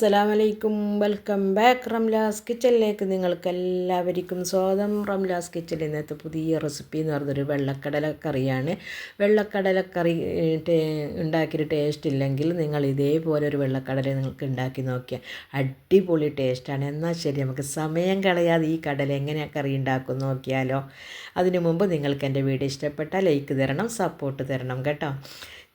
അസ്സലാമലൈക്കും. Welcome back. Ramla's കിച്ചണിലേക്ക് നിങ്ങൾക്ക് എല്ലാവർക്കും സ്വാഗതം. റംലാസ് കിച്ചണിൽ ഇന്നത്തെ പുതിയ റെസിപ്പി എന്ന് പറഞ്ഞൊരു വെള്ളക്കടല കറിയാണ് വെള്ളക്കടല ഉണ്ടാക്കിയിട്ട് ടേസ്റ്റ് ഇല്ലെങ്കിൽ നിങ്ങൾ ഇതേപോലെ ഒരു വെള്ളക്കടല നിങ്ങൾക്ക് ഉണ്ടാക്കി നോക്കിയാൽ അടിപൊളി ടേസ്റ്റാണ് എന്നാൽ ശരി നമുക്ക് സമയം കളയാതെ ഈ കടല എങ്ങനെയാണ് കറി ഉണ്ടാക്കും നോക്കിയാലോ. അതിനു മുമ്പ് നിങ്ങൾക്ക് എന്റെ വീഡിയോ ഇഷ്ടപ്പെട്ടാൽ ലൈക്ക് തരണം സപ്പോർട്ട് തരണം കേട്ടോ.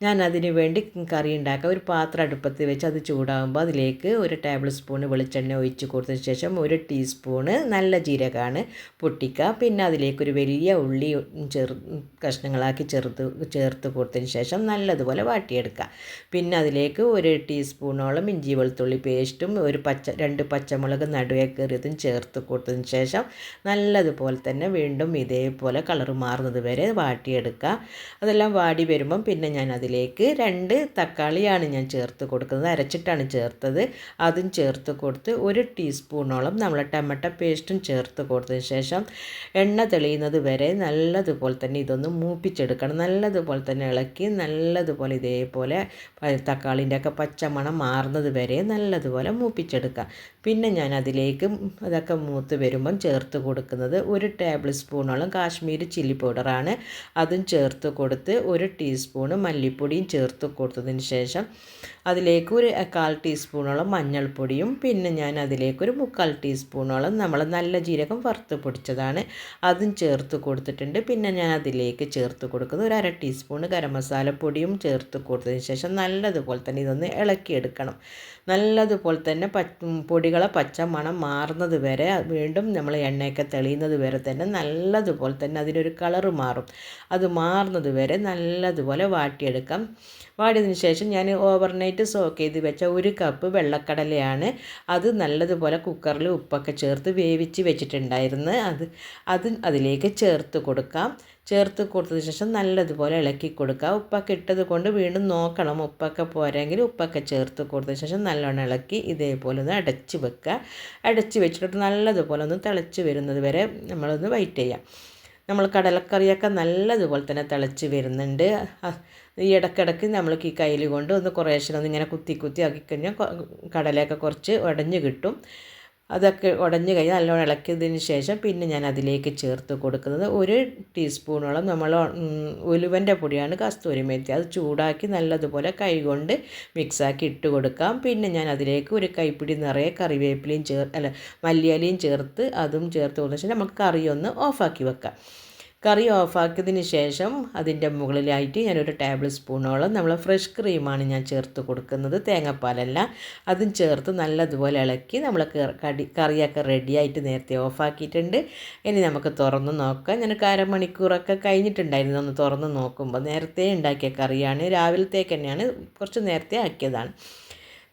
ഞാൻ അതിന് വേണ്ടി കറി ഉണ്ടാക്കാം. ഒരു പാത്രം അടുപ്പത്ത് വെച്ച് അത് ചൂടാകുമ്പോൾ അതിലേക്ക് ഒരു ടേബിൾ സ്പൂണ് വെളിച്ചെണ്ണ ഒഴിച്ച് കൊടുത്തതിന് ശേഷം ഒരു ടീസ്പൂണ് നല്ല ജീരകമാണ് പൊട്ടിക്കുക. പിന്നെ അതിലേക്ക് ഒരു വലിയ ഉള്ളി ചെറു കഷ്ണങ്ങളാക്കി ചെറുത്ത് ചേർത്ത് കൊടുത്തതിന് ശേഷം നല്ലതുപോലെ വാട്ടിയെടുക്കുക. പിന്നെ അതിലേക്ക് ഒരു ടീസ്പൂണോളം ഇഞ്ചി വെളുത്തുള്ളി പേസ്റ്റും ഒരു പച്ച രണ്ട് പച്ചമുളക് നടുവേ കയറിയതും ചേർത്ത് കൊടുത്തതിന് ശേഷം നല്ലതുപോലെ തന്നെ വീണ്ടും ഇതേപോലെ കളർ മാറുന്നത് വരെ വാട്ടിയെടുക്കുക. അതെല്ലാം വാടി വരുമ്പം പിന്നെ ഞാൻ അതിലേക്ക് രണ്ട് തക്കാളിയാണ് ഞാൻ ചേർത്ത് കൊടുക്കുന്നത്. അരച്ചിട്ടാണ് ചേർത്തത്. അതും ചേർത്ത് കൊടുത്ത് ഒരു ടീസ്പൂണോളം നമ്മൾ ടൊമാറ്റോ പേസ്റ്റും ചേർത്ത് കൊടുത്തതിന് ശേഷം എണ്ണ തെളിയുന്നത് വരെ നല്ലതുപോലെ തന്നെ ഇതൊന്ന് മൂപ്പിച്ചെടുക്കണം. നല്ലതുപോലെ തന്നെ ഇളക്കി നല്ലതുപോലെ ഇതേപോലെ തക്കാളിന്റെ ഒക്കെ പച്ചമണം മാറുന്നത് വരെ നല്ലതുപോലെ മൂപ്പിച്ചെടുക്കുക പിന്നെ ഞാൻ അതിലേക്ക് അതൊക്കെ മൂത്ത് വരുമ്പം ചേർത്ത് കൊടുക്കുന്നത് ഒരു ടേബിൾ സ്പൂണോളം കാശ്മീരി ചില്ലി പൗഡറാണ്. അതും ചേർത്ത് കൊടുത്ത് ഒരു ടീസ്പൂണ് മല്ലിപ്പൊടിയും ചേർത്ത് കൊടുത്തതിന് ശേഷം അതിലേക്ക് ഒരു കാൽ ടീസ്പൂണോളം മഞ്ഞൾപ്പൊടിയും പിന്നെ ഞാൻ അതിലേക്ക് ഒരു മുക്കാൽ ടീസ്പൂണോളം നമ്മൾ നല്ല ജീരകം വറുത്ത് പൊടിച്ചതാണ്. അതും ചേർത്ത് കൊടുത്തിട്ടുണ്ട്. പിന്നെ ഞാൻ അതിലേക്ക് ചേർത്ത് കൊടുക്കുന്നത് ഒരു അര ടീസ്പൂണ് ഗരം മസാലപ്പൊടിയും ചേർത്ത് കൊടുത്തതിന് ശേഷം നല്ലതുപോലെ തന്നെ ഇതൊന്ന് ഇളക്കിയെടുക്കണം. നല്ലതുപോലെ തന്നെ പൊടികളെ പച്ച മണം മാറുന്നത് വരെ വീണ്ടും നമ്മൾ എണ്ണയൊക്കെ തെളിയുന്നത് വരെ തന്നെ നല്ലതുപോലെ തന്നെ അതിനൊരു കളറ് മാറും. അത് മാറുന്നത് വരെ നല്ലതുപോലെ വാട്ടിയെടുക്കാം വാടിയതിന് ശേഷം ഞാൻ ഓവർനൈറ്റ് സോക്ക് ചെയ്ത് വെച്ച ഒരു കപ്പ് വെള്ളക്കടലയാണ് അത് നല്ലതുപോലെ കുക്കറിൽ ഉപ്പൊക്കെ ചേർത്ത് വേവിച്ച് വെച്ചിട്ടുണ്ടായിരുന്നു. അത് അത് അതിലേക്ക് ചേർത്ത് കൊടുക്കാം. ചേർത്ത് കൊടുത്തതിന് ശേഷം നല്ലതുപോലെ ഇളക്കി കൊടുക്കുക. ഉപ്പൊക്കെ ഇട്ടത് കൊണ്ട് വീണ്ടും നോക്കണം. ഉപ്പൊക്കെ പോരെങ്കിൽ ഉപ്പൊക്കെ ചേർത്ത് കൊടുത്തതിന് ശേഷം നല്ലോണം ഇളക്കി ഇതേപോലെ ഒന്ന് അടച്ച് വെക്കുക. അടച്ച് വെച്ചിട്ട് നല്ലതുപോലെ ഒന്ന് തിളച്ച് വരുന്നത് വരെ നമ്മളൊന്ന് വെയിറ്റ് ചെയ്യാം. നമ്മൾ കടലക്കറിയൊക്കെ നല്ലതുപോലെ തന്നെ തിളച്ച് വരുന്നുണ്ട്. ഈ ഇടക്കിടക്ക് നമ്മൾ ഈ കയ്യിൽ കൊണ്ട് ഒന്ന് കുറേശ്ശെ ഒന്ന് ഇങ്ങനെ കുത്തി കുത്തി ആക്കി കഴിഞ്ഞാൽ കടലയൊക്കെ കുറച്ച് ഉടഞ്ഞ് കിട്ടും. അതൊക്കെ ഉടഞ്ഞു കഴിഞ്ഞാൽ നല്ലോണം ഇളക്കിയതിന് ശേഷം പിന്നെ ഞാൻ അതിലേക്ക് ചേർത്ത് കൊടുക്കുന്നത് ഒരു ടീസ്പൂണോളം നമ്മൾ ഉലുവന്റെ പൊടിയാണ് കസ്തൂരി മേത്തി. അത് ചൂടാക്കി നല്ലതുപോലെ കൈകൊണ്ട് മിക്സാക്കി ഇട്ട് കൊടുക്കാം. പിന്നെ ഞാൻ അതിലേക്ക് ഒരു കൈപ്പിടി നിറയെ കറിവേപ്പിലയും ചേർ അല്ല മല്ലിയലയും ചേർത്ത് അതും ചേർത്ത് കൊടുത്ത ശേഷം നമുക്ക് കറി ഒന്ന് ഓഫാക്കി വെക്കാം. കറി ഓഫാക്കിയതിന് ശേഷം അതിന്റെ മുകളിലായിട്ട് ഞാനൊരു ടേബിൾ സ്പൂണോളം നമ്മൾ ഫ്രഷ് ക്രീമാണ് ഞാൻ ചേർത്ത് കൊടുക്കുന്നത്. തേങ്ങാപ്പാലല്ല. അതും ചേർത്ത് നല്ലതുപോലെ ഇളക്കി നമ്മൾ കടി കറിയൊക്കെ റെഡിയായിട്ട് നേരത്തെ ഓഫാക്കിയിട്ടുണ്ട്. ഇനി നമുക്ക് തുറന്ന് നോക്കാം. ഞാൻ അരമണിക്കൂറൊക്കെ കഴിഞ്ഞിട്ടുണ്ടായിരുന്നു. ഒന്ന് തുറന്ന് നോക്കുമ്പോൾ നേരത്തെ ഉണ്ടാക്കിയ കറിയാണ്. രാവിലത്തേക്ക് തന്നെയാണ് കുറച്ച് നേരത്തെ ആക്കിയതാണ്.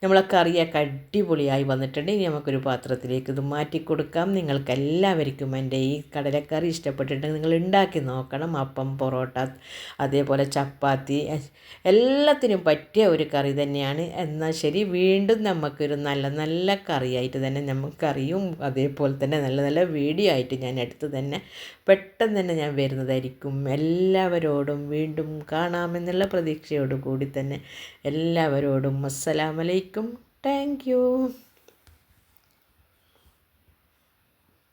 നമ്മളെ കറിയൊക്കെ അടിപൊളിയായി വന്നിട്ടുണ്ട്. ഇനി നമുക്കൊരു പാത്രത്തിലേക്ക് ഇത് മാറ്റി കൊടുക്കാം. നിങ്ങൾക്കെല്ലാവർക്കും എന്റെ ഈ കടലക്കറി ഇഷ്ടപ്പെട്ടിട്ടുണ്ടെങ്കിൽ നിങ്ങൾ ഉണ്ടാക്കി നോക്കണം. അപ്പം പൊറോട്ട അതേപോലെ ചപ്പാത്തി എല്ലാത്തിനും പറ്റിയ ഒരു കറി തന്നെയാണ്. എന്നാൽ ശരി വീണ്ടും നമുക്കൊരു നല്ല നല്ല കറിയായിട്ട് തന്നെ നമുക്കറിയും അതേപോലെ തന്നെ നല്ല നല്ല വീഡിയോ ആയിട്ട് ഞാൻ എടുത്ത് തന്നെ പെട്ടെന്ന് തന്നെ ഞാൻ വരുന്നതായിരിക്കും. എല്ലാവരോടും വീണ്ടും കാണാമെന്നുള്ള പ്രതീക്ഷയോടു കൂടി തന്നെ എല്ലാവരോടും അസ്സലാമലൈക്കും. Thank you